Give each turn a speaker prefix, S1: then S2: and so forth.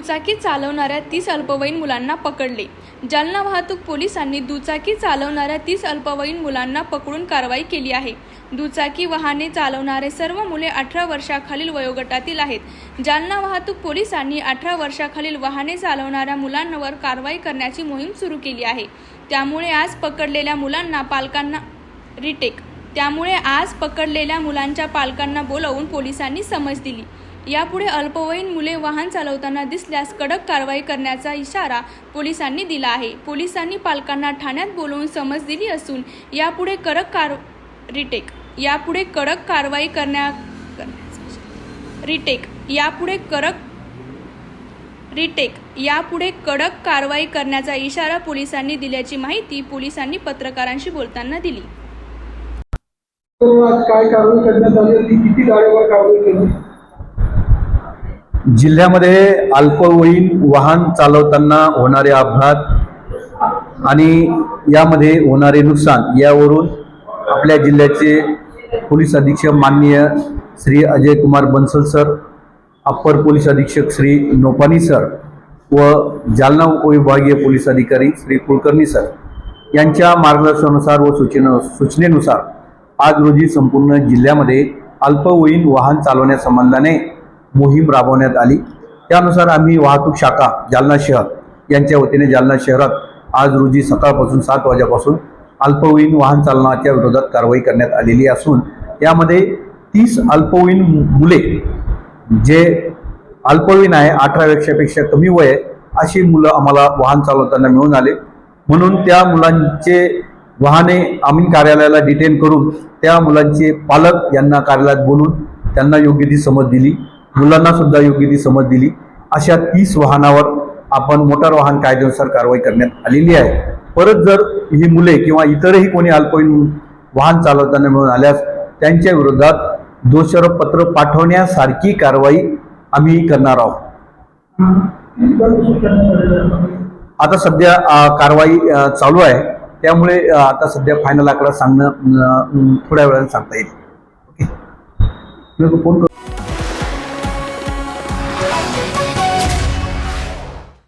S1: दुचाकी चालवणाऱ्या तीस अल्पवयीन मुलांना पकडले. जालना वाहतूक पोलिसांनी दुचाकी चालवणाऱ्या तीस अल्पवयीन मुलांना पकडून कारवाई केली आहे. दुचाकी वाहने चालवणारे सर्व मुले अठरा वर्षाखालील वयोगटातील आहेत. जालना वाहतूक पोलिसांनी अठरा वर्षाखालील वाहने चालवणाऱ्या मुलांवर कारवाई करण्याची मोहीम सुरू केली आहे. त्यामुळे आज पकडलेल्या मुलांना पालकांना रिटेक त्यामुळे आज पकडलेल्या मुलांच्या पालकांना बोलावून पोलिसांनी समज दिली. यापुढे अल्पवयीन मुले वाहन चालवताना दिसल्यास कडक कारवाई करण्याचा इशारा पोलिसांनी दिला आहे. पोलिसांनी पालकांना ठाण्यात बोलवून समज दिली असून यापुढे कडक कार रिटेक यापुढे कडक कारवाई करण्या रिटेक यापुढे कडक रिटेक यापुढे कडक कारवाई करण्याचा इशारा पोलिसांनी दिल्याची माहिती पोलिसांनी पत्रकारांशी बोलताना दिली.
S2: काय कारवाई करण्यात आली किती गाड्यावर कारवाई केली?
S3: जिल्ह्यामध्ये अल्पवयीन वाहन चालवताना होणारे अपघात आणि यामध्ये होणारे नुकसान यावरून आपल्या जिल्ह्याचे पोलीस अधीक्षक माननीय Shri Ajay Kumar Bansal sir upper police अधीक्षक श्री नोपानी सर व जालना उपविभागीय पोलीस अधिकारी श्री कुलकर्णी सर यांच्या मार्गदर्शनानुसार व सूचने सूचनेनुसार आज रोजी संपूर्ण जिल्ह्यामध्ये अल्पवयीन वाहन चालवण्यासंबंधाने मोहीम राबवण्यात आली. त्यानुसार आम्ही वाहतूक शाखा जालना शहर यांच्या वतीने जालना शहरात आज रोजी सकाळपासून सात वाजेपासून अल्पवयीन वाहन चालनाच्या विरोधात कारवाई करण्यात आलेली असून यामध्ये तीस अल्पवयीन मु- मुले जे अल्पवयीन आहे अठरा वर्षापेक्षा कमी वय आहे, अशी मुलं आम्हाला वाहन चालवताना मिळून आले. म्हणून त्या मुलांचे वाहने आम्ही कार्यालयाला डिटेन करून त्या मुलांचे पालक यांना कार्यालयात बोलून त्यांना योग्य ती समज दिली. मुलांना सुद्धा योग्य ती समज दिली. अशा तीस वाहनावर आपण मोटार वाहन कायद्यानुसार कारवाई करण्यात आलेली आहे. परत जर ही मुले किंवा इतरही कोणी अल्पवयीन वाहन चालवताना मिळून आल्यास त्यांच्या विरोधात दोषारोपपत्र पाठवण्यासारखी कारवाई आम्ही करणार आहोत. आता सध्या कारवाई चालू आहे. त्यामुळे आता सध्या फायनल आकडा सांगणं थोड्या वेळाने सांगता येईल. ओके. फोन करू